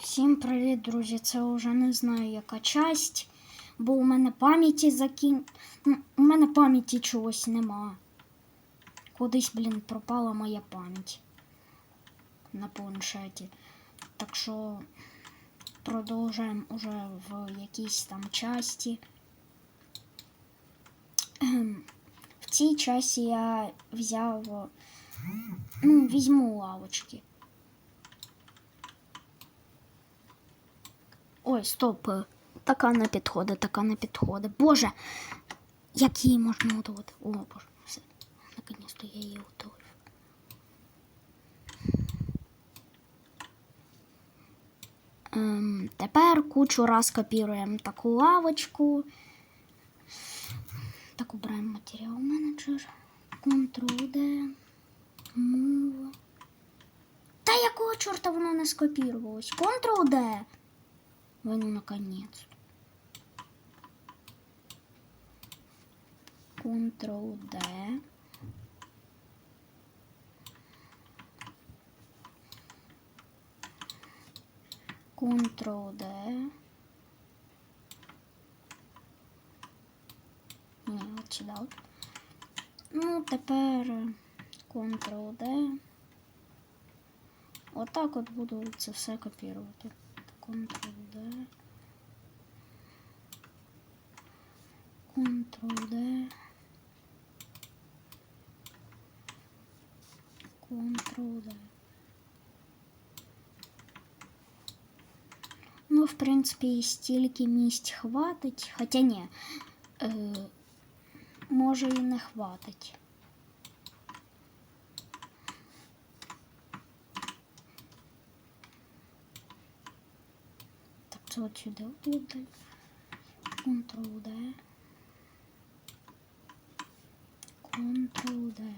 Всім привіт, друзі! Це вже не знаю яка часть, бо у мене пам'яті закін... У мене пам'яті чогось нема. Кудись, блін, пропала моя пам'ять на планшеті. Так що продовжуємо уже в якійсь там часті. Ем, В цій часі я взяв. Ну, візьму лавочки. Ой, стоп. е, Така не підходить, така не підходить. Боже, як її можна готувати? О, боже, все. Наконець-то я її готую. Ем, тепер кучу раз копіруємо таку лавочку. Так, убираємо матеріал менеджер. Ctrl-D. Move. Та якого чорта воно не скопірувалось? Ctrl-D. Ой, ну наконец. Ctrl-D. Ctrl-D. Ні, от сюди. от. Ну, тепер Ctrl-D. Отак от буду це все копірувати. Ctrl-D. Ctrl-D. Ctrl-D. Ну, в принципі, і стільки місць хватить. Хоча ні. Е, може і не хватить. це от сюди буде. Ctrl-D. Ctrl-D.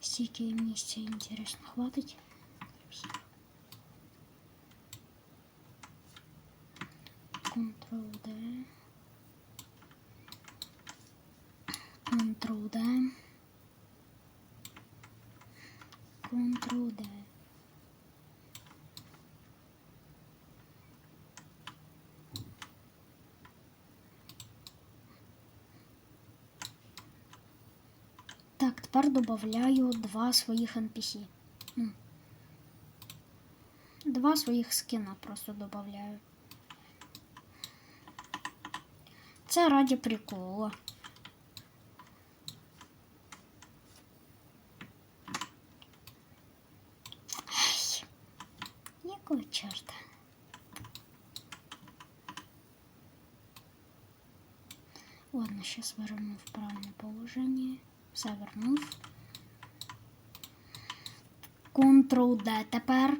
Стільки місця, інтересно, хватить? Ctrl-D. Ctrl-D. Ctrl-D. Тепер додаю два своїх NPC. Два своїх скина просто додаю. Це раді приколу. Ей, якого чорта? Ладно, сейчас верну в правильное положение. Все вернув. Ctrl-D тепер.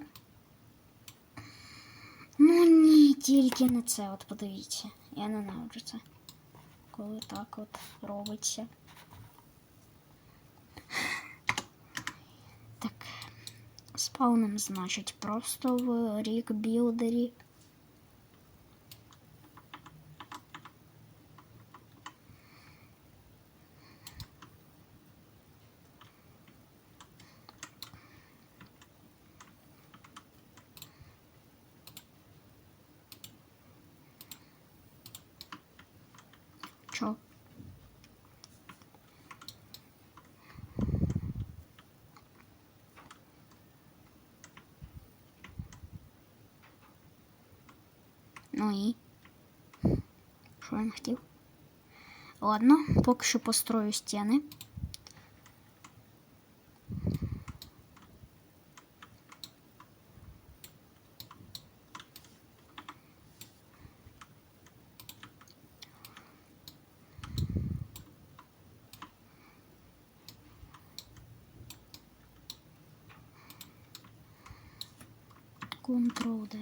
Ну ні, тільки не це, от подивіться. Я ненавиджу це. Коли так от робиться. Так. Спавним, значить, просто в рік білдері. Чо? Ну і. Що він хотів? Ладно, поки що построю стіни. Ctrl-D.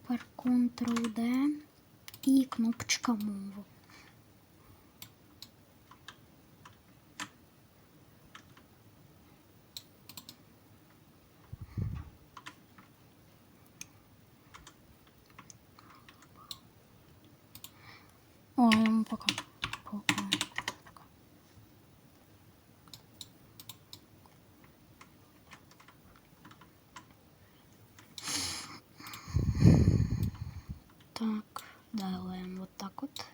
Тепер Ctrl-D. і кнопочка Move. пока. Пока. пока. Так, делаємо от так от.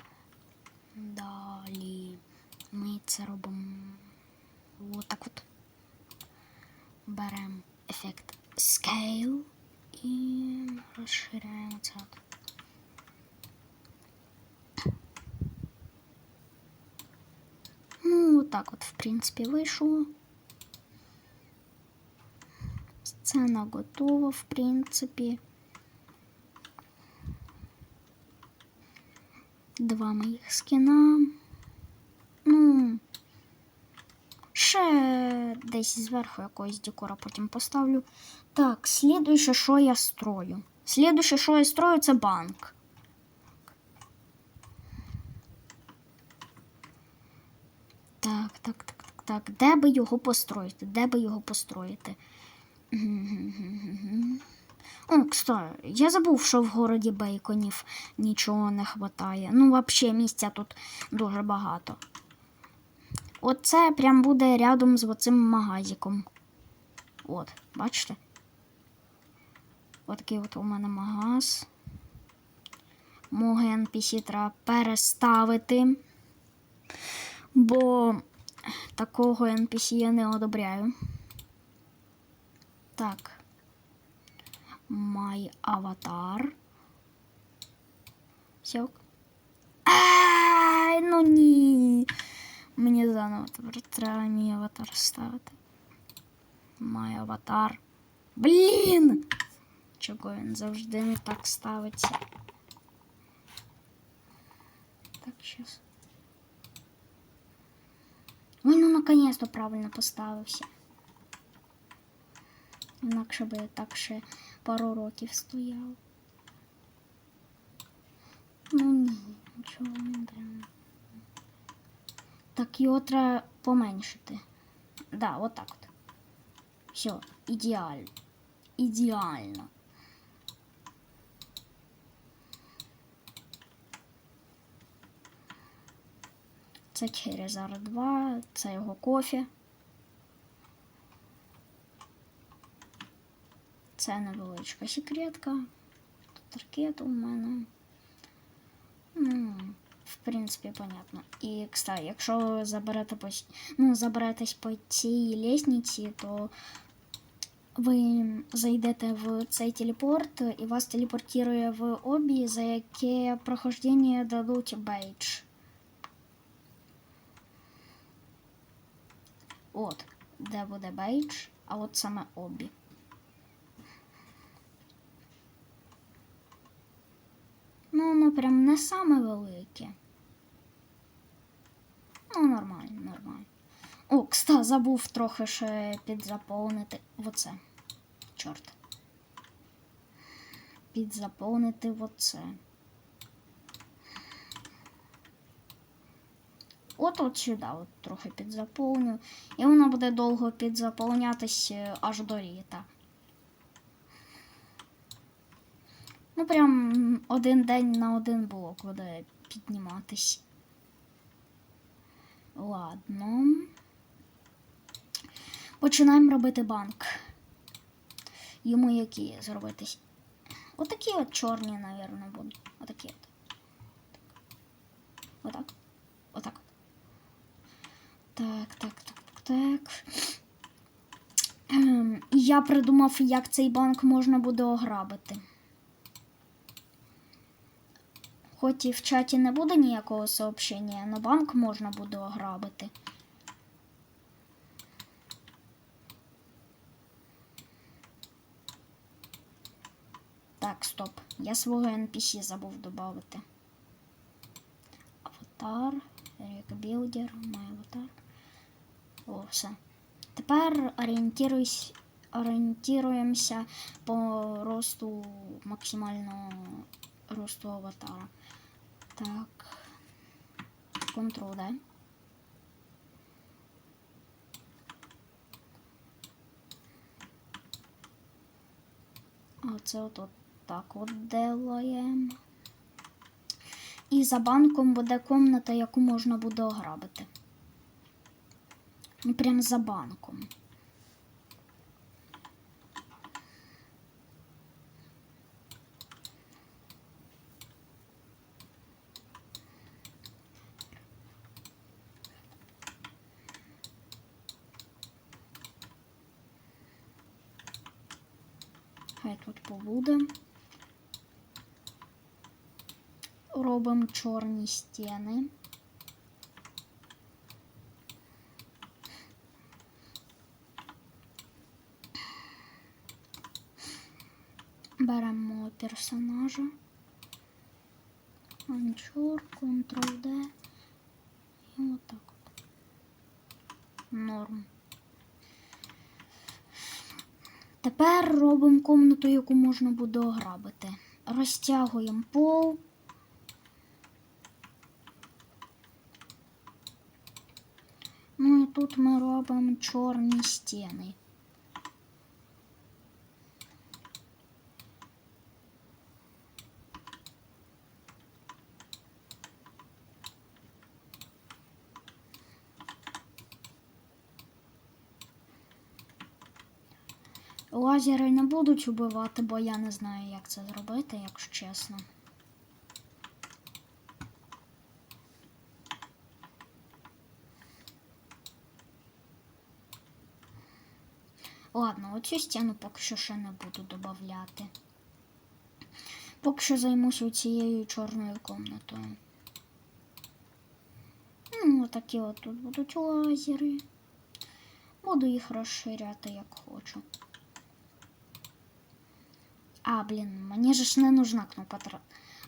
Далі ми це робимо от так от. Беремо ефект Scale і розширяємо це. от. так вот, в принципе, вийшло. Сцена готова, в принципі. Два моїх скіна. Ну, ще десь зверху якогось декора потім поставлю. Так, слідуюче, що я строю. Слідуюче, що я строю, це банк. Так, так, так, так, так. Де би його построїти? Де би його построїти? О, кстати, я забув, що в городі бейконів нічого не вистачає. Ну, взагалі, місця тут дуже багато. Оце прям буде рядом з оцим магазиком. От, бачите? Отакий от у мене магаз. Моги NPC треба переставити. Бо такого NPC я не одобряю. Так. Май аватар. Все. Ай, ну ні. Мені заново тепер треба мій аватар ставити. Май аватар. Блін! Чого він завжди не так ставиться? Так, щас. Ой, ну наконец-то правильно поставився. Інакше би я так ще пару років стояв. Ну ні, нічого не треба. Так, його треба поменшити. Да, отак от. Все, ідеально. Ідеально. Це Черезар 2, це його кофе. Це невеличка секретка. Тут ракет у мене. Ну, в принципі, понятно. І, кстати, якщо ви заберете по, ну, заберетесь по цій лестниці, то ви зайдете в цей телепорт і вас телепортує в обі, за яке прохождення дадуть бейдж. От, де буде бейдж, а от саме обі. Ну, воно прям не саме велике. Ну, нормально, нормально. О, кста, забув трохи ще підзаповнити оце. Чорт. Підзаповнити оце. От от сюди от трохи підзаповню. І воно буде довго підзаповнятись е, аж до літа. Ну, прям один день на один блок буде підніматись. Ладно. Починаємо робити банк. Йому які зробити? Отакі от чорні, напевно, будуть. Отакі от. Отак. Отак. Так, так, так, так. Ем, я придумав, як цей банк можна буде ограбити. Хоч і в чаті не буде ніякого сообщення, але банк можна буде ограбити. Так, стоп. Я свого NPC забув додати. Аватар, рекбілдер, май аватар. О. Тепер орієнтируємося по росту максимального росту аватара. Так. Ctrl D. А це от, от так от делаємо. І за банком буде комната, яку можна буде ограбити. Прям за банком. Хай тут побуде. Робимо чорні стіни. Беремо персонажа. Анчор, Ctrl-D. І отак от. Норм. Тепер робимо комнату, яку можна буде ограбити. Розтягуємо пол. Ну і тут ми робимо чорні стіни. Лазери не будуть убивати, бо я не знаю, як це зробити, якщо чесно. Ладно, оцю стіну поки що ще не буду додавати. Поки що займуся цією чорною комнатою. Ну, отакі от тут будуть лазери. Буду їх розширяти як хочу. А, блін, мені же ж не нужна кнопка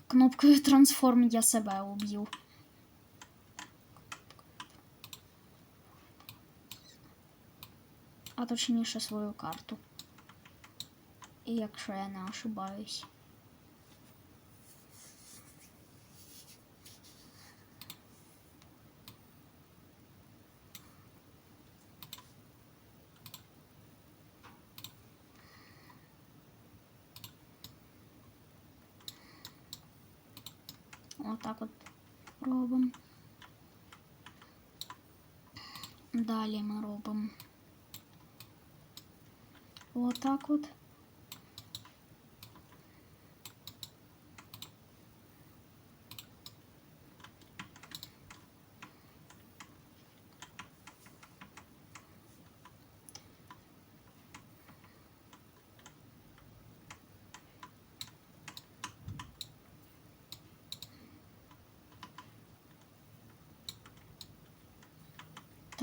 кнопкою трансформ я себе уб'ю. А точніше свою карту. І якщо я не ошибаюсь. Отак от робимо. Далі ми робимо отак от.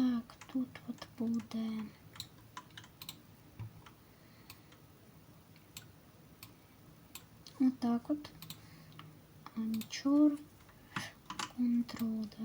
Так, тут от буде. Отак от. Анчор. Ctrl D.